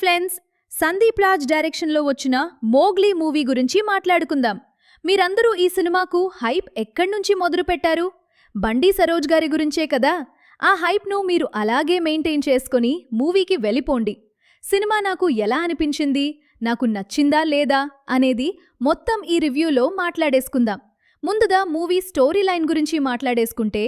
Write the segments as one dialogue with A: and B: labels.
A: Friends Sandeep Raj డైరెక్షన్లో వచ్చిన Mowgli movie గురించి మాట్లాడుకుందాం. మీరందరూ ఈ సినిమాకు హైప్ ఎక్కడి నుంచి మొదలుపెట్టారు బండి సరోజ్ గారి గురించే కదా? ఆ హైప్ను మీరు అలాగే మెయింటైన్ చేసుకొని మూవీకి వెళ్ళిపోండి. సినిమా నాకు ఎలా అనిపించింది? నాకు నచ్చిందా లేదా? అనేది మొత్తం ఈ రివ్యూలో మాట్లాడేసుకుందాం. ముందుగా మూవీ స్టోరీ లైన్ గురించి మాట్లాడేసుకుంటే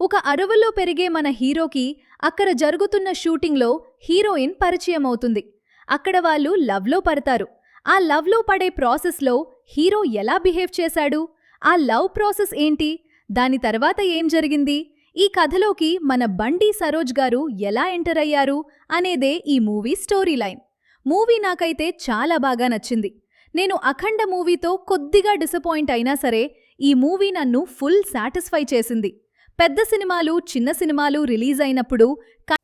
A: ఒక అడవుల్లో పెరిగే మన హీరోకి అక్కడ జరుగుతున్న షూటింగ్లో హీరోయిన్ పరిచయం అవుతుంది అక్కడ వాళ్ళు లవ్లో పడతారు. ఆ లవ్లో పడే ప్రాసెస్లో హీరో ఎలా బిహేవ్ చేశాడు? ఆ లవ్ ప్రాసెస్ ఏంటి? దాని తర్వాత ఏం జరిగింది? ఈ కథలోకి మన బండి సరోజ్ గారు ఎలా ఎంటర్ అయ్యారు అనేదే ఈ మూవీ స్టోరీ లైన్. మూవీ నాకైతే చాలా బాగా నచ్చింది. నేను అఖండ మూవీతో కొద్దిగా డిసప్పాయింట్ అయినా సరే ఈ మూవీ నన్ను ఫుల్ సాటిస్ఫై చేసింది. పెద్ద సినిమాలు చిన్న సినిమాలు రిలీజ్ అయినప్పుడు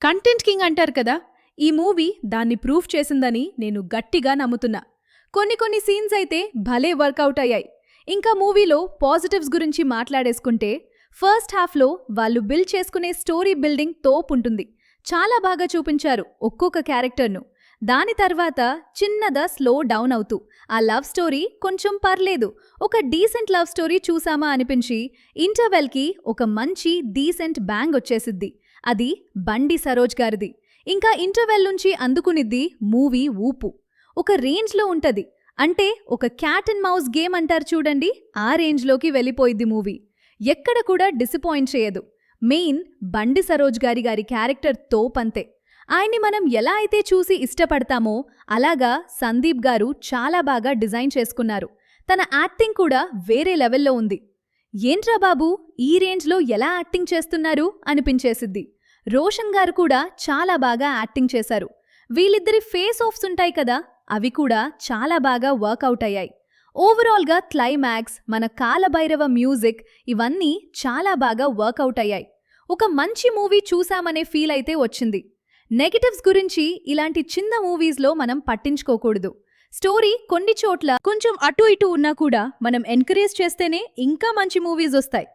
A: కంటెంట్ కింగ్ అంటారు కదా! ఈ మూవీ దాన్ని ప్రూఫ్ చేసిందని నేను గట్టిగా నమ్ముతున్నా. కొన్ని కొన్ని సీన్స్ అయితే భలే వర్కౌట్ అయ్యాయి. ఇంకా మూవీలో పాజిటివ్స్ గురించి మాట్లాడేసుకుంటే ఫస్ట్ హాఫ్లో వాళ్ళు బిల్డ్ చేసుకునే స్టోరీ బిల్డింగ్ తోపు ఉంటుంది. చాలా బాగా చూపించారు ఒక్కొక్క క్యారెక్టర్ను. దాని తర్వాత చిన్నదా స్లో డౌన్ అవుతూ ఆ లవ్ స్టోరీ కొంచెం పర్లేదు. ఒక డీసెంట్ లవ్ స్టోరీ చూసామా అనిపించి ఇంటర్వెల్కి ఒక మంచి డీసెంట్ బ్యాంగ్ వచ్చేసిద్ది. అది బండి సరోజ్ గారిది. ఇంకా ఇంటర్వెల్ నుంచి అందుకునిద్ది మూవీ ఊపు. ఒక రేంజ్లో ఉంటుంది. అంటే ఒక క్యాట్ అండ్ మౌస్ గేమ్ అంటారు చూడండి ఆ రేంజ్లోకి వెళ్ళిపోయిద్ది మూవీ. ఎక్కడ కూడా డిసప్పాయింట్ చేయదు. మెయిన్ బండి సరోజ్ గారి గారి క్యారెక్టర్ తోపంతే. ఆయన్ని మనం ఎలా అయితే చూసి ఇష్టపడతామో అలాగా సందీప్ గారు చాలా బాగా డిజైన్ చేసుకున్నారు. తన యాక్టింగ్ కూడా వేరే లెవెల్లో ఉంది. ఏంట్రా బాబు ఈ రేంజ్లో ఎలా యాక్టింగ్ చేస్తున్నారు? అనిపించేసిద్ది. రోషన్ గారు కూడా చాలా బాగా యాక్టింగ్ చేశారు. వీళ్ళిద్దరి ఫేస్ ఆఫ్స్ ఉంటాయి కదా అవి కూడా చాలా బాగా వర్కౌట్ అయ్యాయి. ఓవరాల్గా క్లైమాక్స్ మన కాలభైరవ మ్యూజిక్ ఇవన్నీ చాలా బాగా వర్కౌట్ అయ్యాయి. ఒక మంచి మూవీ చూసామనే ఫీల్ అయితే వచ్చింది. నెగటివ్స్ గురించి ఇలాంటి చిన్న మూవీస్లో మనం పట్టించుకోకూడదు. స్టోరీ కొన్ని చోట్ల కొంచెం అటు ఇటు ఉన్నా కూడా మనం ఎంకరేజ్ చేస్తేనే ఇంకా మంచి మూవీస్ వస్తాయి.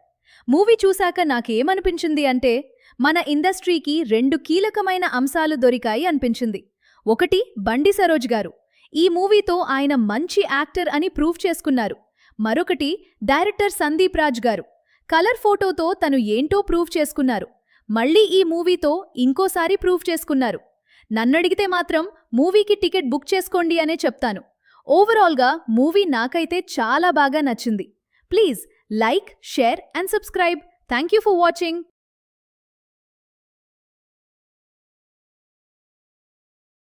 A: మూవీ చూశాక నాకేమనిపించింది అంటే మన ఇండస్ట్రీకి రెండు కీలకమైన అంశాలు దొరికాయి అనిపించింది. ఒకటి బండి సరోజ్ గారు. ఈ మూవీతో ఆయన మంచి యాక్టర్ అని ప్రూవ్ చేసుకున్నారు. మరొకటి డైరెక్టర్ సందీప్ రాజ్ గారు. కలర్ ఫోటోతో తను ఏంటో ప్రూవ్ చేసుకున్నారు. మళ్ళీ ఈ మూవీతో ఇంకోసారి ప్రూవ్ చేసుకున్నారు. నన్నడిగితే మాత్రం మూవీకి టికెట్ బుక్ చేసుకోండి అనే చెప్తాను. ఓవరాల్గా మూవీ నాకైతే చాలా బాగా నచ్చింది. Please like share and subscribe. Thank you for watching.